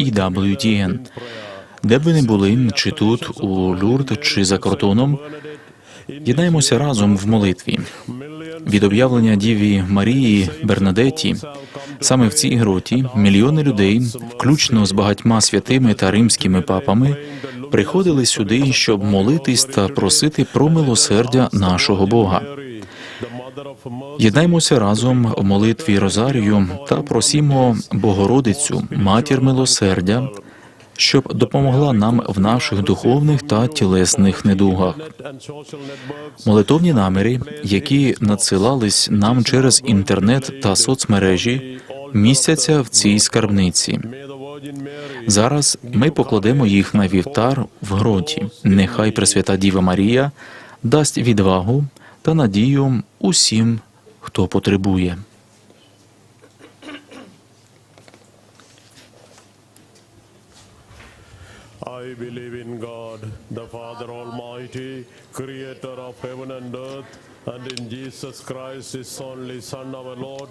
EWTN. Де б ви не були, чи тут, у Люрд, чи за кордоном, єднаємося разом в молитві. Від об'явлення Діві Марії Бернадетті саме в цій гроті мільйони людей, включно з багатьма святими та римськими папами, приходили сюди, щоб молитись та просити про милосердя нашого Бога. Єднаймося разом в молитві Розарію та просімо Богородицю, матір милосердя, щоб допомогла нам в наших духовних та тілесних недугах. Молитовні наміри, які надсилались нам через інтернет та соцмережі, містяться в цій скарбниці. Зараз ми покладемо їх на вівтар в гроті. Нехай Пресвята Діва Марія дасть відвагу та надію усім, хто потребує. I believe in God, the Father Almighty, creator of heaven and earth, and in Jesus Christ, his only Son, our Lord.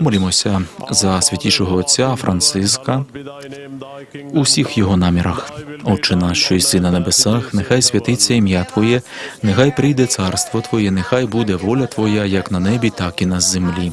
Молімося за святішого отця Франциска у всіх його намірах. Отче наш, що єси на небесах, нехай святиться ім'я Твоє, нехай прийде царство Твоє, нехай буде воля Твоя, як на небі, так і на землі.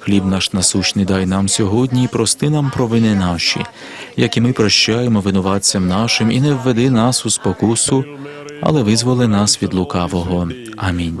Хліб наш насущний дай нам сьогодні, і прости нам провини наші, як і ми прощаємо винуватцям нашим, і не введи нас у спокусу, але визволи нас від лукавого. Амінь.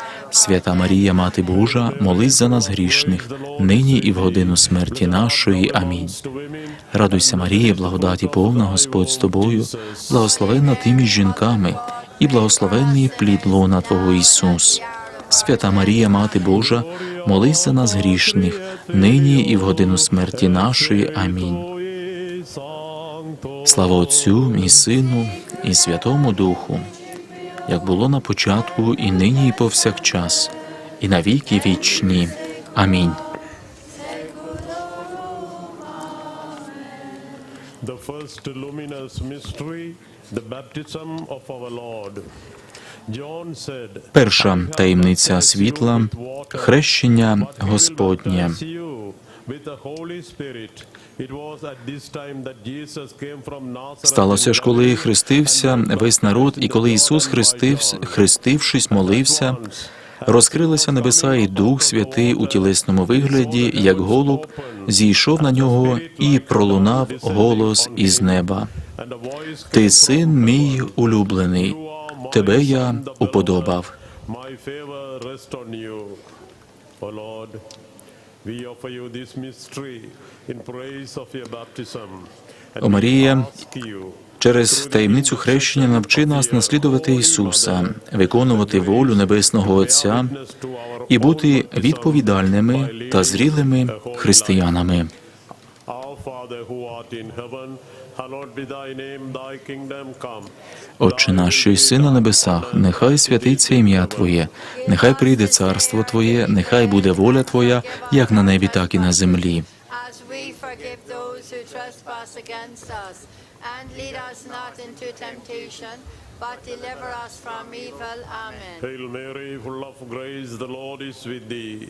Свята Марія, Мати Божа, молись за нас грішних, нині і в годину смерті нашої. Амінь. Радуйся, Марія, благодаті повна, Господь з тобою, благословенна ти між жінками, і благословенний плід лона Твого Ісус. Свята Марія, Мати Божа, молись за нас грішних, нині і в годину смерті нашої. Амінь. Слава Отцю і Сину, і Святому Духу, як було на початку, і нині, і повсякчас, і на віки вічні. Амінь. The first luminous mystery, the baptism of our Lord. Перша таємниця світла хрещення Господнє. Сталося ж, коли хрестився весь народ, і коли Ісус хрестився, хрестившись, молився, розкрилися небеса, і Дух Святий у тілесному вигляді, як голуб, зійшов на нього і пролунав голос із неба. Ти син мій улюблений, тебе я уподобав. We offer you this mystery in praise of your baptism. О Марія, Через таємницю хрещення навчи нас наслідувати Ісуса, виконувати волю Небесного Отця і бути відповідальними та зрілими християнами. Our Father who art in heaven, hallowed be thy name, thy kingdom come. Отче наш, що єси на небесах, нехай святиться ім'я Твоє, нехай прийде царство Твоє, нехай буде воля Твоя, як на небі, так і на землі. but deliver us from evil. Amen. Hail Mary, full of grace, the Lord is with thee.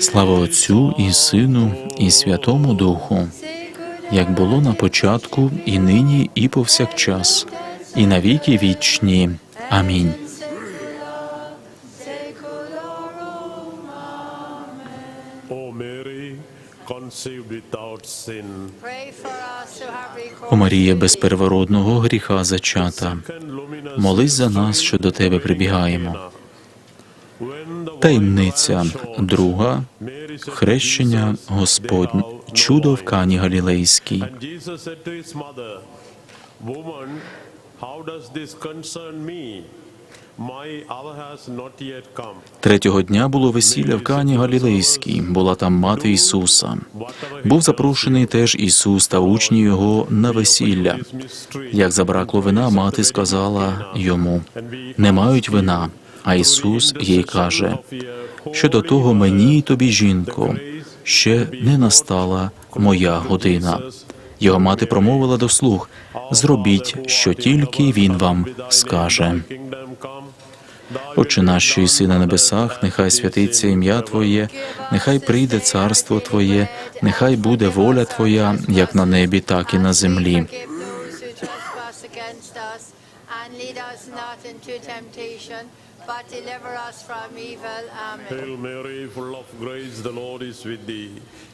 Слава Отцю і Сину, і Святому Духу, як було на початку, і нині, і повсякчас, і на віки вічні. Амінь. О Марія без первородного гріха зачата, молись за нас, що до Тебе прибігаємо. Таємниця друга хрещення Господнь, "They have no чудо в wine." Кані Галілейській. Третього дня було весілля в Кані Галілейській, була там мати Ісуса. Був запрошений теж Ісус та учні його на весілля. Як забракло вина, мати сказала йому: не мають вина. А Ісус їй каже: щодо того мені й тобі, жінко, ще не настала моя година. Його мати промовила до слуг: зробіть, що тільки він вам скаже. Отче наш, що на небесах, нехай святиться ім'я Твоє, нехай прийде царство Твоє, нехай буде воля Твоя, як на небі, так і на землі. But deliver us from evil. Amen. Hail Mary, full of grace, the Lord is with thee.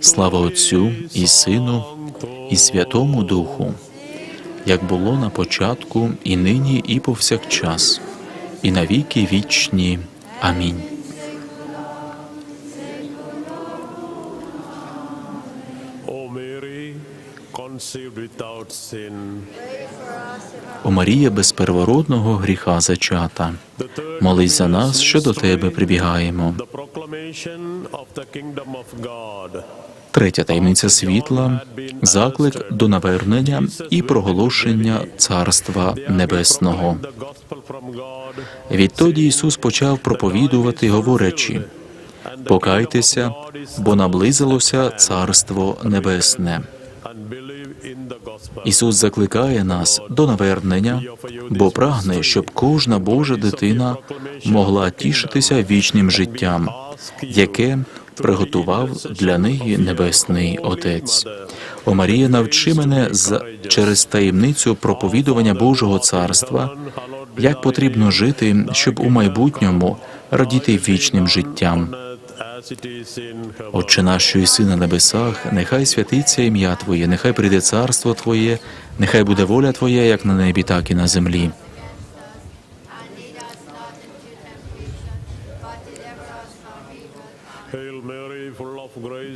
Слава Отцю і Сину, і Святому Духу, як було на початку, і нині, і повсякчас, і на віки вічні. Амінь. О Марія без первородного гріха зачата. Молись за нас, що до Тебе прибігаємо. Третя таємниця світла заклик до навернення і проголошення Царства Небесного. Відтоді Ісус почав проповідувати, говорячи: Покайтеся, бо наблизилося Царство Небесне. Ісус закликає нас до навернення, бо прагне, щоб кожна Божа дитина могла тішитися вічним життям, яке приготував для неї Небесний Отець. О Марія, навчи мене з через таємницю проповідування Божого царства, як потрібно жити, щоб у майбутньому радіти вічним життям. Отче наш, що єси на небесах, нехай святиться ім'я Твоє, нехай прийде царство Твоє, нехай буде воля Твоя, як на небі, так і на землі. and lead us not into temptation, but deliver us from evil. Amen. Hail Mary, full of grace, the Lord is with thee. Blessed art thou amongst women.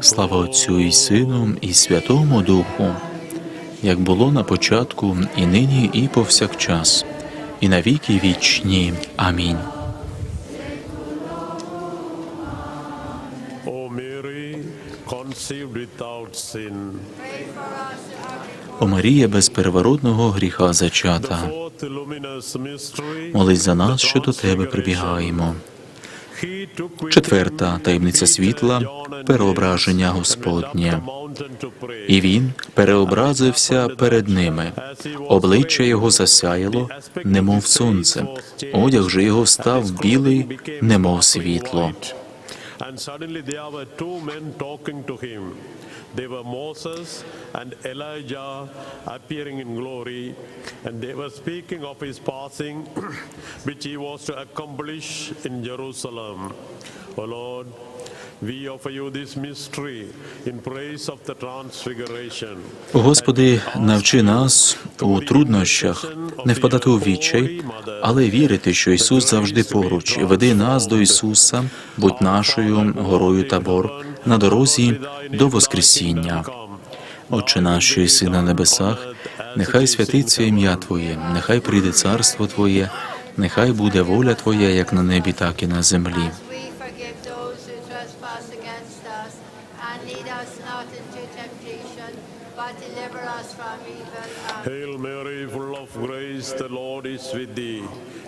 Слава Отцю і Сину, і Святому Духу, як було на початку, і нині, і повсякчас, і на віки вічні. Амінь. О Марія без переворотного гріха зачата. Молись за нас, що до тебе прибігаємо. Четверта таємниця світла переображення Господнє. І він переобразився перед ними. Обличчя його засяяло, немов сонце. Одяг же його став білий, немов світло. They were Moses and Elijah appearing in glory, and they were speaking of his passing, which he was to accomplish in Jerusalem. O oh Lord. Господи, навчи нас у труднощах не впадати у відчай, але вірити, що Ісус завжди поруч. Веди нас до Ісуса, будь нашою горою табор на дорозі до Воскресіння. Отче наш, що єси небесах, нехай святиться ім'я Твоє, нехай прийде царство Твоє, нехай буде воля Твоя, як на небі, так і на землі. Hail Mary, full of grace, the Lord is with thee.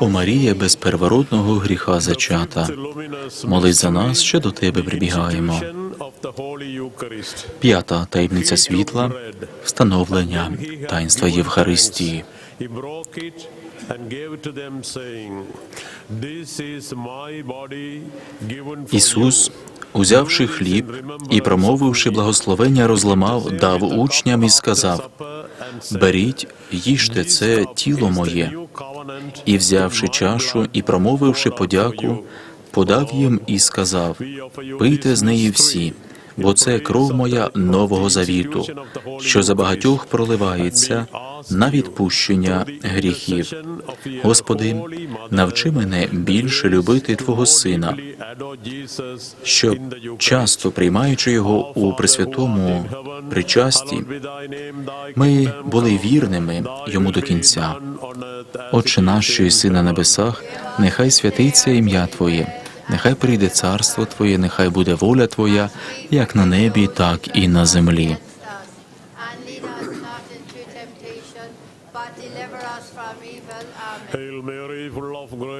О. Марія, без первородного гріха зачата, молись за нас, що до Тебе прибігаємо. П'ята таємниця світла встановлення таїнства Євхаристії. Ісус, узявши хліб і промовивши благословення, розламав, дав учням і сказав: Беріть, їжте це тіло моє. І взявши чашу і промовивши подяку, подав їм і сказав: Пийте з неї всі, бо це кров моя нового завіту, що за багатьох проливається на відпущення гріхів. Господи, навчи мене більше любити Твого Сина, щоб часто приймаючи його у пресвятому причасті, ми були вірними йому до кінця. Отче наш, що єси небесах, нехай святиться ім'я Твоє, нехай прийде царство Твоє, нехай буде воля Твоя, як на небі, так і на землі. And lead us not into temptation, but deliver us from evil. Amen. Hail Mary, full of grace, the Lord is with thee. Blessed art thou amongst women.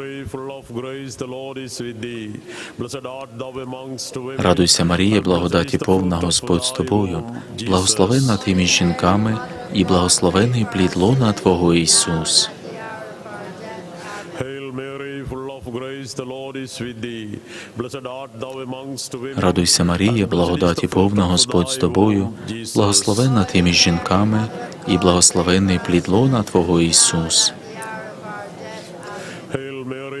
Full of grace, the Lord is with thee. Blessed art thou amongst women. Радуйся, Марія, благодаті повна, Господь з тобою, благословенна ти між жінками, і благословений плід лона Твого Ісус. Радуйся, Марія, благодаті повна, Господь з тобою, благословенна ти між жінками, і благословений плід лона Твого Ісус. Hail Mary, full of grace, the Lord is with thee. Blessed art thou amongst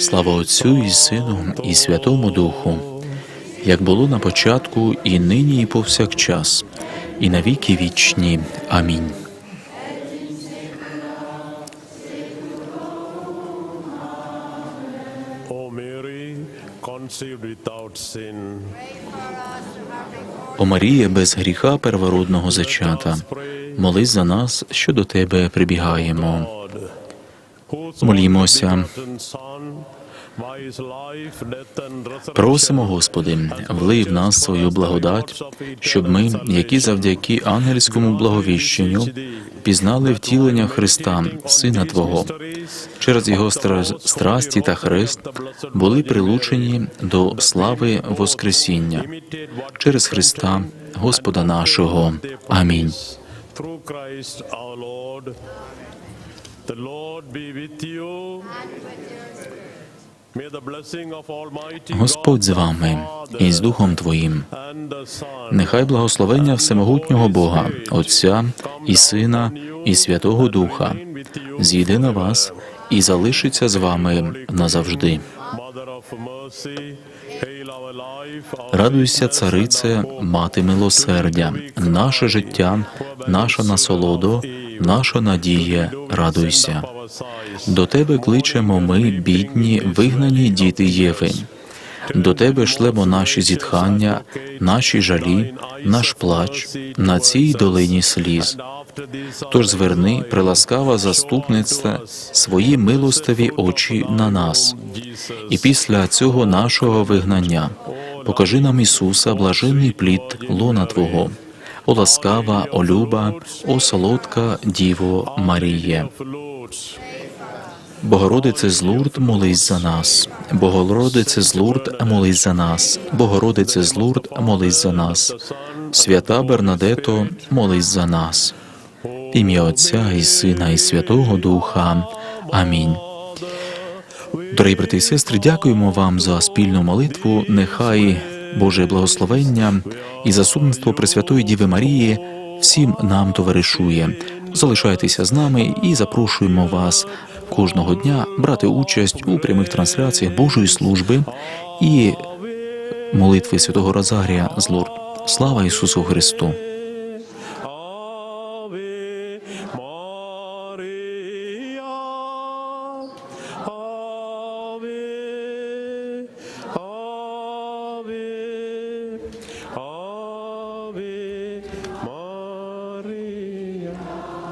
Слава Отцю і Сину, і Святому Духу, як було на початку, і нині, і повсякчас, і на віки вічні. Амінь. О Марія, без гріха первородного зачата, молись за нас, що до Тебе прибігаємо. Молімося. Просимо, Господи, влий в нас свою благодать, щоб ми, які завдяки ангельському благовіщенню, пізнали втілення Христа, Сина Твого, через Його страсті та хрест були прилучені до слави Воскресіння через Христа, Господа нашого. Амінь. Through Christ our Lord. The Lord be with you. May the blessing of Almighty Господь з вами і з Духом Твоїм. Нехай благословення всемогутнього Бога, Отця і Сина, і Святого Духа зійде на вас і залишиться з вами назавжди. Радуйся, царице, мати милосердя, наше життя, наша насолодо, наша надія, радуйся. До тебе кличемо ми, бідні, вигнані діти Єви. До тебе шлемо наші зітхання, наші жалі, наш плач на цій долині сліз. Тож зверни, приласкава заступниця, свої милостиві очі на нас. І після цього нашого вигнання покажи нам Ісуса, блаженний плід лона Твого, о ласкава, о люба, о солодка Діво Маріє. Богородице з Лурд, молись за нас. Богородице з Лурд, молись за нас. Богородице з Лурд, молись за нас. Свята Бернадето, молись за нас. Ім'я Отця і Сина, і Святого Духа. Амінь. Дорогі брати і сестри, дякуємо вам за спільну молитву. Нехай Боже благословення і заступництво Пресвятої Діви Марії всім нам товаришує. Залишайтеся з нами і запрошуємо вас кожного дня брати участь у прямих трансляціях Божої служби і молитви Святого Розарія з Лорд. Слава Ісусу Христу!